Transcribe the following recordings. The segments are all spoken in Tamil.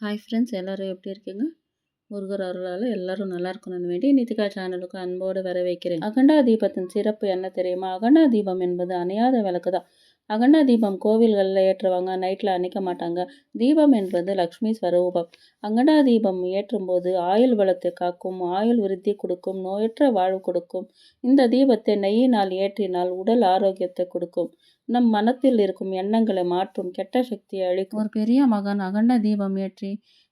ஹாய் ஃப்ரெண்ட்ஸ் எல்லோரும் எப்படி இருக்கீங்க? முருகர் அருளால் எல்லோரும் நல்லா இருக்கணும்னு வேண்டி நிதிகா சேனலுக்கு அன்போடு வரவேற்கிறேன். அகண்டா தீபத்தின் சிறப்பு என்ன தெரியுமா? அகண்டா தீபம் என்பது அணையாத விளக்கு தான் அகண்ட தீபம் கோவில்களில் ஏற்றுவாங்க நைட்டில் அணைக்க மாட்டாங்க. தீபம் என்பது லக்ஷ்மி ஸ்வரூபம். அகண்டா தீபம் ஏற்றும் போது ஆயுள் வளத்தை காக்கும் ஆயுள் விருத்தி கொடுக்கும் நோயற்ற வாழ்வு கொடுக்கும். இந்த தீபத்தை நெய்யினால் ஏற்றினால் உடல் ஆரோக்கியத்தை கொடுக்கும். நம் மனத்தில் இருக்கும் எண்ணங்களை மாற்றும் கெட்ட சக்தியை அழிக்கும். ஒரு பெரிய மகன் அகண்ட தீபம் ஏற்றி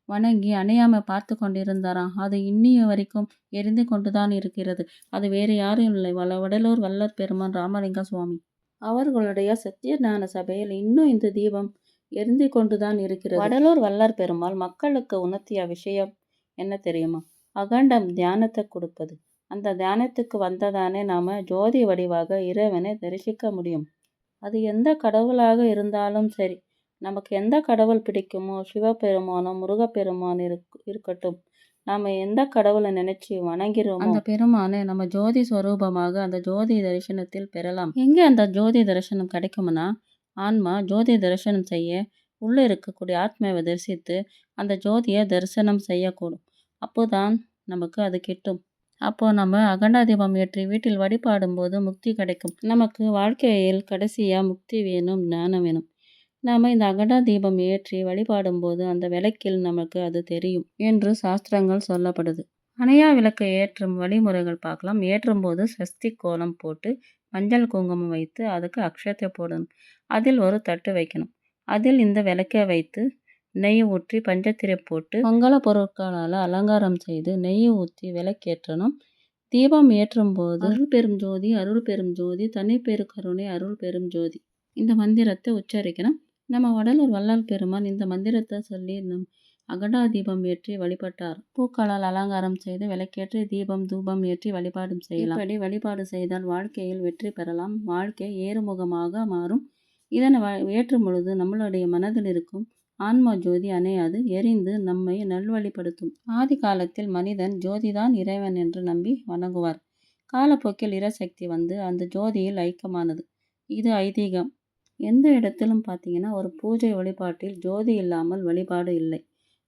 வணங்கி அணையாம பார்த்து கொண்டிருந்தாராம். அது இன்னிய வரைக்கும் எரிந்து கொண்டுதான் இருக்கிறது. அது வேறு யாரும் இல்லை. வள வடலூர் வல்லர் பெருமான் ராமலிங்க சுவாமி. அவர்களுடைய சத்தியஞான சபையில் இன்னும் இந்த தீபம் எரிந்து கொண்டுதான் இருக்கிறது. வடலூர் வல்லர் பெருமாள் மக்களுக்கு உணர்த்திய விஷயம் என்ன தெரியுமா? அகண்டம் தியானத்தை கொடுப்பது. அந்த தியானத்துக்கு வந்ததானே நாம ஜோதி வடிவாக இறைவனை தரிசிக்க முடியும். அது எந்த கடவுளாக இருந்தாலும் சரி நமக்கு எந்த கடவுள் பிடிக்குமோ சிவபெருமானோ முருகப்பெருமான் இருக்கட்டும். நாம் எந்த கடவுளை நினைச்சு வணங்கிறோமோ அந்த பெருமானை நம்ம ஜோதி ஸ்வரூபமாக அந்த ஜோதி தரிசனத்தில் பெறலாம். எங்கே அந்த ஜோதி தரிசனம் கிடைக்கும்னா ஆன்மா ஜோதி தரிசனம் செய்ய உள்ளே இருக்கக்கூடிய ஆத்மாவை தரிசித்து அந்த ஜோதியை தரிசனம் செய்யக்கூடும். அப்போதான் நமக்கு அது கிட்டும். அப்போ நம்ம அகண்டாதீபம் ஏற்றி வீட்டில் வழிபாடும் போது முக்தி கிடைக்கும். நமக்கு வாழ்க்கையில் கடைசியாக முக்தி வேணும் ஞானம் வேணும். நாம் இந்த அகடா தீபம் ஏற்றி வழிபாடும்போது அந்த விளக்கில் நமக்கு அது தெரியும் என்று சாஸ்திரங்கள் சொல்லப்படுது. அணையா விளக்கை ஏற்றும் வழிமுறைகள் பார்க்கலாம். ஏற்றும் போது சஸ்தி கோலம் போட்டு மஞ்சள் குங்குமம் வைத்து அதுக்கு அக்ஷத்தை போடணும். அதில் ஒரு தட்டு வைக்கணும். அதில் இந்த விளக்கை வைத்து நெய் ஊற்றி பஞ்சத்திரை போட்டு மங்கள பொருட்களால் அலங்காரம் செய்து நெய் ஊற்றி விளக்கேற்றணும். தீபம் ஏற்றும் போது அருள் பெரும் ஜோதி அருள் பெரும் ஜோதி தனி பெரு கருணை அருள் பெரும் ஜோதி. இந்த மந்திரத்தை உச்சரிக்கணும். நம்ம வடலூர் வள்ளல் பெருமான் இந்த மந்திரத்தை சொல்லி நம் அகடா தீபம் ஏற்றி வழிபட்டார். பூக்களால் அலங்காரம் செய்து விளக்கேற்றி தீபம் தூபம் ஏற்றி வழிபாடும் செய்யலாம். இப்படி வழிபாடு செய்தால் வாழ்க்கையில் வெற்றி பெறலாம். வாழ்க்கை ஏறுமுகமாக மாறும். இதனை ஏற்றும் பொழுது நம்மளுடைய மனதில் இருக்கும் ஆன்மா ஜோதி அணையாது எரிந்து நம்மை நல்வழிப்படுத்தும். ஆதி காலத்தில் மனிதன் ஜோதிதான் இறைவன் என்று நம்பி வணங்குவார். காலப்போக்கில் இரசக்தி வந்து அந்த ஜோதியில் ஐக்கியமானது. இது ஐதீகம். எந்த இடத்திலும் பார்த்தீங்கன்னா ஒரு பூஜை வழிபாட்டில் ஜோதி இல்லாமல் வழிபாடு இல்லை.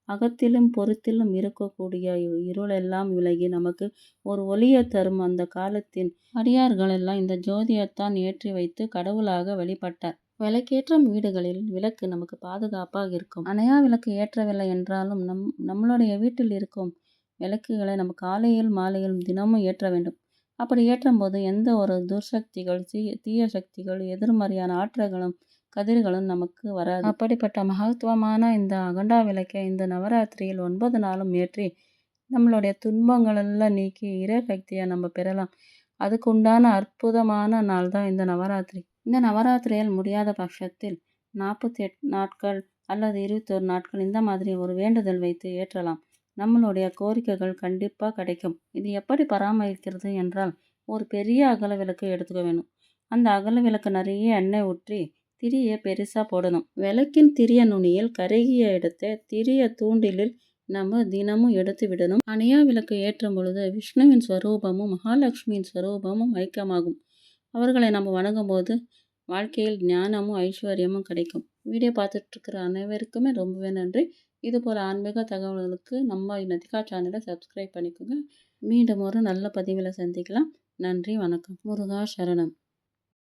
அகத்திலும் பொறுத்திலும் இருக்கக்கூடிய இருளெல்லாம் விலகி நமக்கு ஒரு ஒளியை தரும் அந்த காலத்தின் அடியார்கள் எல்லாம் இந்த ஜோதியைத்தான் ஏற்றி வைத்து கடவுளாக வழிபட்டார். விளக்கேற்றும் வீடுகளில் விளக்கு நமக்கு பாதுகாப்பாக இருக்கும். அணையா விளக்கு ஏற்றவில்லை என்றாலும் நம் நம்மளுடைய வீட்டில் இருக்கும் விளக்குகளை நம்ம காலையில் மாலையில் தினமும் ஏற்ற வேண்டும். அப்படி ஏற்றும்போது எந்த ஒரு துர்சக்திகள் தீய தீய சக்திகள் எதிர்மறையான ஆற்றல்களும் கதிர்களும் நமக்கு வராது. அப்படிப்பட்ட மகத்துவமான இந்த அகண்டா விளக்கை இந்த நவராத்திரியில் ஒன்பது நாளும் ஏற்றி நம்மளுடைய துன்பங்களெல்லாம் நீக்கி இறை சக்தியை நம்ம பெறலாம். அதுக்கு உண்டான அற்புதமான நாள் தான் இந்த நவராத்திரி. இந்த நவராத்திரியில் முடியாத பட்சத்தில் நாற்பத்தி எட்டு நாட்கள் அல்லது இருபத்தோரு நாட்கள் இந்த மாதிரி ஒரு வேண்டுதல் வைத்து ஏற்றலாம். நம்மளுடைய கோரிக்கைகள் கண்டிப்பாக கிடைக்கும். இது எப்படி பராமரிக்கிறது என்றால் ஒரு பெரிய அகல விளக்கு எடுத்துக்க வேணும். அந்த அகல விளக்கு நிறைய எண்ணெய் ஊற்றி திரியை பெருசாக போடணும். விளக்கின் திரிய நுனியில் கருகிய இடத்தை திரிய தூண்டிலில் நம்ம தினமும் எடுத்து விடணும். அணையா விளக்கு ஏற்றும் பொழுது விஷ்ணுவின் ஸ்வரூபமும் மகாலட்சுமியின் ஸ்வரூபமும் ஐக்கியமாகும். அவர்களை நம்ம வணங்கும் போது வாழ்க்கையில் ஞானமும் ஐஸ்வர்யமும் கிடைக்கும். வீடியோ பார்த்துட்ருக்கிற அனைவருக்குமே ரொம்பவே நன்றி. இதுபோல் ஆன்மீக தகவல்களுக்கு நம்ம நதிகா சேனலை சப்ஸ்கிரைப் பண்ணிக்கோங்க. மீண்டும் ஒரு நல்ல பதிவில் சந்திக்கலாம். நன்றி வணக்கம். முருகா சரணம்.